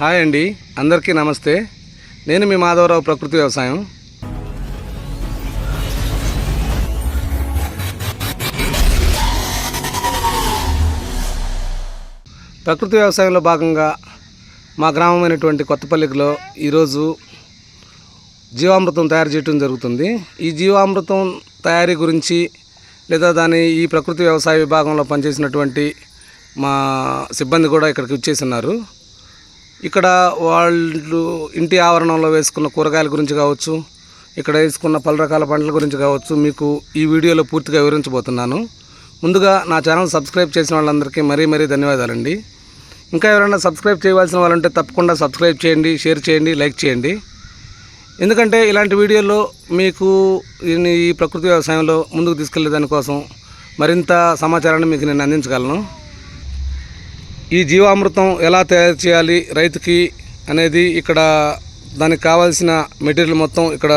Hi అండి అందరికీ నమస్తే. నేను మీ మాధవరావు ప్రకృతి వ్యవసాయం. ప్రకృతి వ్యవసాయంలో భాగంగా మా గ్రామమైనటువంటి కొత్తపల్లిలో ఈరోజు జీవామృతం తయారు చేయటం జరుగుతుంది. ఈ జీవామృతం తయారీ గురించి లేదా దాని ఈ ప్రకృతి వ్యవసాయ విభాగంలో పనిచేసినటువంటి మా సిబ్బంది కూడా ఇక్కడికి వచ్చేసి ఉన్నారు. ఇక్కడ వాళ్ళు ఇంటి ఆవరణంలో వేసుకున్న కూరగాయల గురించి కావచ్చు ఇక్కడ వేసుకున్న పలు రకాల పంటల గురించి కావచ్చు మీకు ఈ వీడియోలో పూర్తిగా వివరించబోతున్నాను. ముందుగా నా ఛానల్ సబ్స్క్రైబ్ చేసిన వాళ్ళందరికీ మరీ మరీ ధన్యవాదాలండి. ఇంకా ఎవరైనా సబ్స్క్రైబ్ చేయవలసిన వాళ్ళంటే తప్పకుండా సబ్స్క్రైబ్ చేయండి షేర్ చేయండి లైక్ చేయండి. ఎందుకంటే ఇలాంటి వీడియోలో మీకు ఈ- ఈ ప్రకృతి వ్యవసాయంలో ముందుకు తీసుకెళ్ళే దానికోసం మరింత సమాచారాన్ని మీకు నేను అందించగలను. ఈ జీవామృతం ఎలా తయారు చేయాలి రైతుకి అనేది ఇక్కడ దానికి కావాల్సిన మెటీరియల్ మొత్తం ఇక్కడ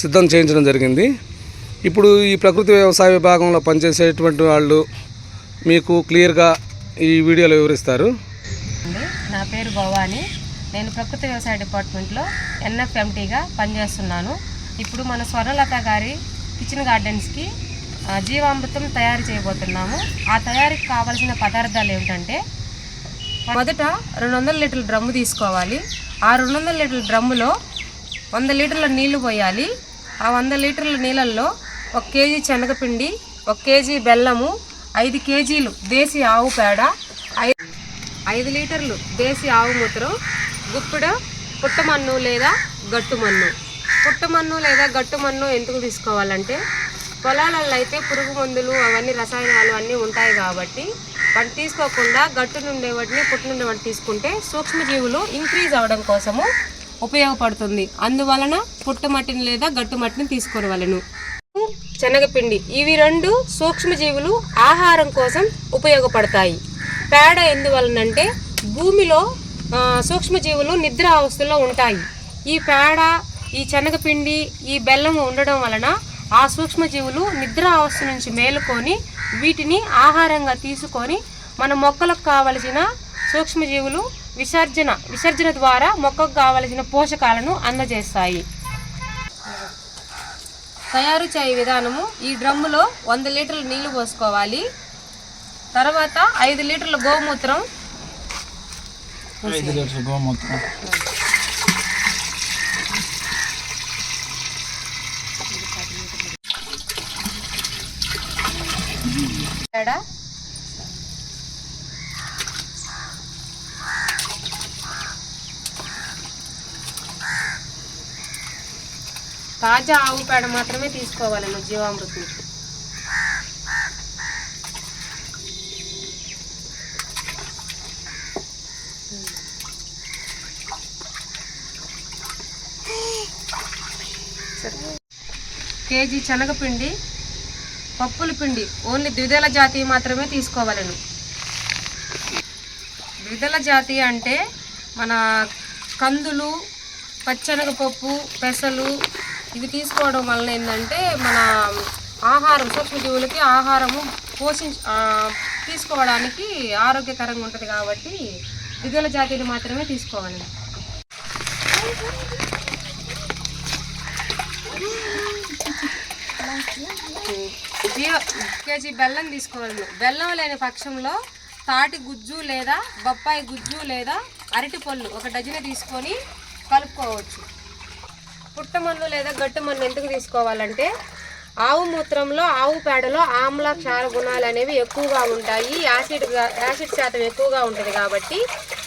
సిద్ధం చేయించడం జరిగింది. ఇప్పుడు ఈ ప్రకృతి వ్యవసాయ విభాగంలో పనిచేసేటువంటి వాళ్ళు మీకు క్లియర్గా ఈ వీడియోలో వివరిస్తారు. నా పేరు భవాని. నేను ప్రకృతి వ్యవసాయ డిపార్ట్మెంట్లో ఎన్ఎఫ్ఎంటీగా పనిచేస్తున్నాను. ఇప్పుడు మన స్వర్ణలత గారి కిచెన్ గార్డెన్స్కి జీవామృతం తయారు చేయబోతున్నాము. ఆ తయారీకి కావాల్సిన పదార్థాలు ఏమిటంటే మొదట రెండు వందల లీటర్ల డ్రమ్ము తీసుకోవాలి. ఆ రెండు వందల లీటర్ల డ్రమ్ములో వంద లీటర్ల నీళ్ళు పోయాలి. ఆ వంద లీటర్ల నీళ్ళల్లో ఒక కేజీ శనగపిండి ఒక కేజీ బెల్లము ఐదు కేజీలు దేశీ ఆవు పేడ ఐ ఐదు లీటర్లు దేశీ ఆవు మూత్రం గుప్పిడ పుట్టమన్ను లేదా గట్టుమన్ను పుట్టమన్ను లేదా గట్టుమన్ను ఎందుకు తీసుకోవాలంటే పొలాలలో అయితే పురుగు మందులు అవన్నీ రసాయనాలు అన్నీ ఉంటాయి కాబట్టి వాటిని తీసుకోకుండా గట్టు నుండే వాటిని పుట్టు నుండి వాటిని తీసుకుంటే సూక్ష్మజీవులు ఇంక్రీజ్ అవ్వడం కోసము ఉపయోగపడుతుంది. అందువలన పుట్టమట్టిని లేదా గట్టు మట్టిని తీసుకోవలను శనగపిండి. ఇవి రెండు సూక్ష్మజీవులు ఆహారం కోసం ఉపయోగపడతాయి. పేడ ఎందువలనంటే భూమిలో సూక్ష్మజీవులు నిద్ర అవస్థలో ఉంటాయి. ఈ పేడ ఈ శనగపిండి ఈ బెల్లం ఉండడం వలన ఆ సూక్ష్మజీవులు నిద్ర అవస్థ నుంచి మేలుకొని వీటిని ఆహారంగా తీసుకొని మన మొక్కలకు కావలసిన సూక్ష్మజీవులు విసర్జన విసర్జన ద్వారా మొక్కకు కావలసిన పోషకాలను అందజేస్తాయి. తయారు చేయ విధానము ఈ డ్రమ్ములో వంద లీటర్లు నీళ్ళు పోసుకోవాలి. తర్వాత ఐదు లీటర్ల గోమూత్రం ఐదు గోమూత్రం. పేడ తాజా ఆవు పేడ మాత్రమే తీసుకోవాలన్న జీవామృతం. కేజీ శనగపిండి పప్పుల పిండి. ఓన్లీ ద్విదళ జాతి మాత్రమే తీసుకోవాలను. ద్విదళ జాతి అంటే మన కందులు పచ్చనగపప్పు పెసలు ఇవి తీసుకోవడం వలన ఏంటంటే మన ఆహారం సూక్ష్మజీవులకి ఆహారము పోషించ తీసుకోవడానికి ఆరోగ్యకరంగా ఉంటుంది కాబట్టి ద్విదళ జాతిని మాత్రమే తీసుకోవాలి జీవ కేజీ బెల్లం తీసుకోవాలి. బెల్లం లేని పక్షంలో తాటి గుజ్జు లేదా బొప్పాయి గుజ్జు లేదా అరటి పళ్ళు ఒక డజన్ తీసుకొని కలుపుకోవచ్చు. పుట్టమన్ను లేదా గట్టుమన్ను ఎందుకు తీసుకోవాలంటే ఆవు మూత్రంలో ఆవు పేడలో ఆమ్ల క్షార గుణాలు అనేవి ఎక్కువగా ఉంటాయి. యాసిడ్ యాసిడ్ శాతం ఎక్కువగా ఉంటుంది కాబట్టి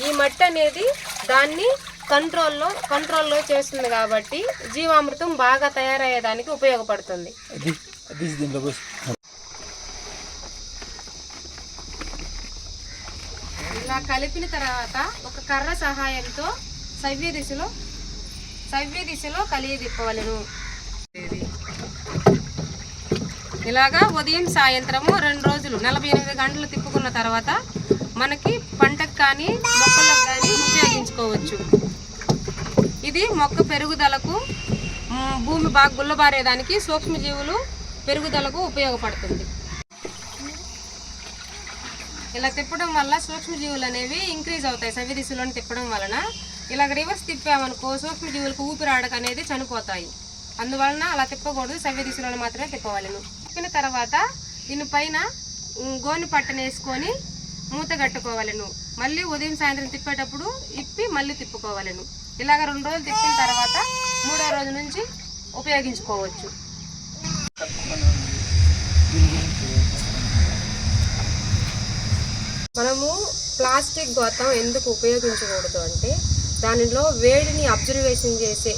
ఈ మట్టి అనేది దాన్ని కంట్రోల్లో కంట్రోల్లో చేస్తుంది కాబట్టి జీవామృతం బాగా తయారయ్యేదానికి ఉపయోగపడుతుంది. ఇలా కలిపిన తర్వాత ఒక కర్ర సహాయంతో సవ్య దిశలో సవ్య దిశలో కలియ తిప్పవలను. ఇలాగా ఉదయం సాయంత్రము రెండు రోజులు నలభై ఎనిమిది గంటలు తిప్పుకున్న తర్వాత మనకి పంటకు కానీ మొక్కలకు కానీ ఉపయోగించుకోవచ్చు. మొక్క పెరుగుదలకు భూమి బాగా గుల్లబారేదానికి సూక్ష్మజీవులు పెరుగుదలకు ఉపయోగపడుతుంది. ఇలా తిప్పడం వల్ల సూక్ష్మజీవులు అనేవి ఇంక్రీజ్ అవుతాయి సవ్య దిశలో తిప్పడం వలన. ఇలాగ రివర్స్ తిప్పామనుకో సూక్ష్మజీవులకు ఊపిరాడక అనేది చనిపోతాయి. అందువలన అలా తిప్పకూడదు సవ్య దిశలో మాత్రమే తిప్పవలను తిప్పిన తర్వాత దీని పైన గోని పట్టను వేసుకొని మూత కట్టుకోవాలను మళ్ళీ ఉదయం సాయంత్రం తిప్పేటప్పుడు ఇప్పి మళ్ళీ తిప్పుకోవాలను ఇలాగ రెండు రోజులు తిప్పిన తర్వాత మూడో రోజు నుంచి ఉపయోగించుకోవచ్చు. మనము ప్లాస్టిక్ గోతం ఎందుకు ఉపయోగించకూడదు అంటే దానిలో వేడిని అబ్జర్వేషన్ చేసే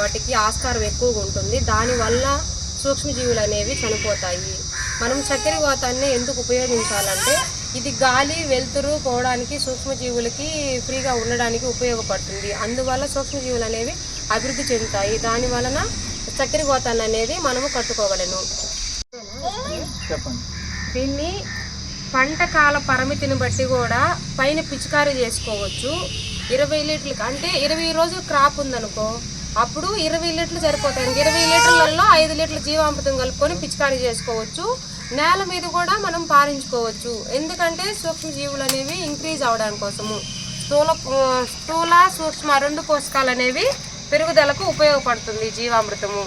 వాటికి ఆస్కారం ఎక్కువగా ఉంటుంది. దానివల్ల సూక్ష్మజీవులు అనేవి చనిపోతాయి. మనం చక్కెర గోతాన్ని ఎందుకు ఉపయోగించాలంటే ఇది గాలి వెలుతురు పోవడానికి సూక్ష్మజీవులకి ఫ్రీగా ఉండడానికి ఉపయోగపడుతుంది. అందువల్ల సూక్ష్మజీవులు అనేవి అభివృద్ధి చెందుతాయి. దాని వలన చక్కెర గోతాన్ని అనేది మనము కట్టుకోగలను దీన్ని పంట కాల పరిమితిని బట్టి కూడా పైన పిచికారీ చేసుకోవచ్చు. ఇరవై లీటర్లకి అంటే ఇరవై రోజులు క్రాప్ ఉందనుకో అప్పుడు ఇరవై లీటర్లు సరిపోతాయి. ఇరవై లీటర్లలో ఐదు లీటర్ల జీవామృతం కలుపుకొని పిచికారీ చేసుకోవచ్చు. నేల మీద కూడా మనం నివారించుకోవచ్చు. ఎందుకంటే సూక్ష్మజీవులు అనేవి ఇంక్రీజ్ అవడం కోసము. స్థూల స్థూల సూక్ష్మ రెండు పోషకాలు అనేవి పెరుగుదలకు ఉపయోగపడుతుంది జీవామృతము.